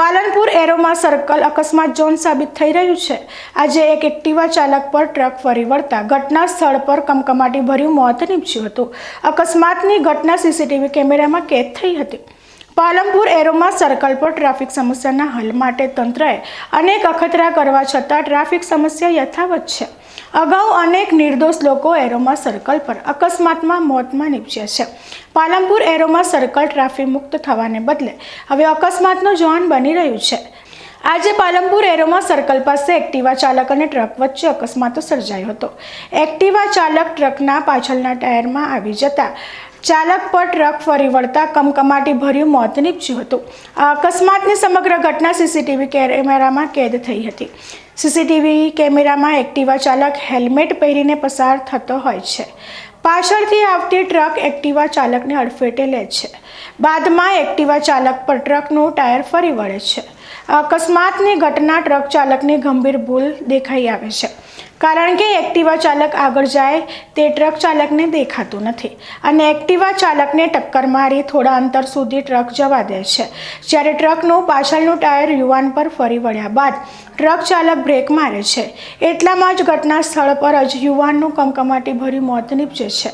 પાલનપુર એરોમાં સર્કલ અકસ્માત ઝોન સાબિત થઈ રહ્યું છે. આજે એક એક્ટિવા ચાલક પર ટ્રક ફરી વળતા ઘટના સ્થળ પર કમકમાટી ભર્યું મોત નીપજ્યું હતું. અકસ્માતની ઘટના સીસીટીવી કેમેરામાં કેદ થઈ હતી. પાલનપુર એરોમાં સર્કલ પર ટ્રાફિક સમસ્યાના હલ માટે તંત્રએ અનેક અખતરા કરવા છતાં ટ્રાફિક સમસ્યા યથાવત છે. અગાઉ અનેક નિર્દોષ લોકો એરોમાં સર્કલ પર અકસ્માતમાં મોતમાં નીપજ્યા છે. પાલમપુર એરોમાં સર્કલ ટ્રાફિક મુક્ત થવાને બદલે હવે અકસ્માતનું જોન બની રહ્યું છે. આજે પાલમપુર એરોમાં સર્કલ પાસે એક્ટિવા ચાલક અને ટ્રક વચ્ચે અકસ્માતો સર્જાયો હતો. એક્ટિવા ચાલક ટ્રકના પાછળના ટાયરમાં આવી જતા ચાલક પર ટ્રક ફરી વળતા કમકમાટી ભર્યું મોત નીપજ્યું હતું. આ અકસ્માતની સમગ્ર ઘટના સીસીટીવી કેમેરામાં કેદ થઈ હતી. સીસીટીવી કેમેરામાં એક્ટિવા ચાલક હેલ્મેટ પહેરીને પસાર થતો હોય છે. પાછળથી આવતી ટ્રક એક્ટિવા ચાલકને અડફેટે લે છે. બાદમાં એક્ટિવા ચાલક પર ટ્રકનું ટાયર ફરી વળે છે. અકસ્માતની ઘટના ટ્રક ચાલકની ગંભીર ભૂલ દેખાઈ આવે છે. કારણ કે એક્ટિવા ચાલક આગળ જાય તે ટ્રક ચાલકને દેખાતું નથી. અને એક્ટિવા ચાલકને ટક્કર મારી થોડા અંતર સુધી ટ્રક જવા દે છે. જ્યારે ટ્રકનું પાછળનું ટાયર યુવાન પર ફરી વળ્યા બાદ ટ્રક ચાલક બ્રેક મારે છે. એટલામાં જ ઘટના સ્થળ પર જ યુવાનનું કમકમાટી ભર્યું મોત નીપજે છે.